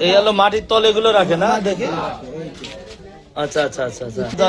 এই হলো মাটির তলে গুলো রাখে না? দেখে আচ্ছা আচ্ছা আচ্ছা আচ্ছা।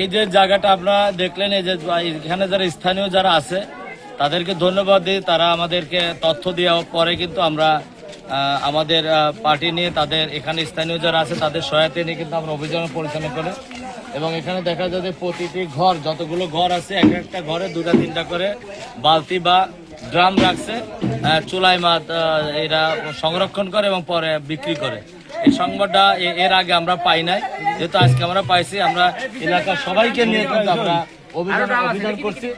এই যে জায়গাটা আপনারা দেখলেন, এই যে এখানে যারা স্থানীয় যারা আছে, তাদেরকে ধন্যবাদ দিই তারা আমাদেরকে তথ্য দেওয়ার পরে কিন্তু আমরা আমাদের পার্টি নিয়ে তাদের এখানে স্থানীয় যারা আছে, তাদের সহায়তা নিয়ে কিন্তু আমরা অভিযান পরিচালনা করে এবং এখানে দেখা যায় যে প্রতিটি ঘর, যতগুলো ঘর আছে, এক একটা ঘরে দুটা, তিনটা করে বালতি বা ড্রাম রাখছে চুলাই মাছ এরা সংরক্ষণ করে এবং পরে বিক্রি করে। এই সংবাদটা এর আগে আমরা পাই নাই। যেহেতু আজকে আমরা পাইছি, আমরা এলাকার সবাইকে নিয়ে কিন্তু আমরা অভিযান করছি।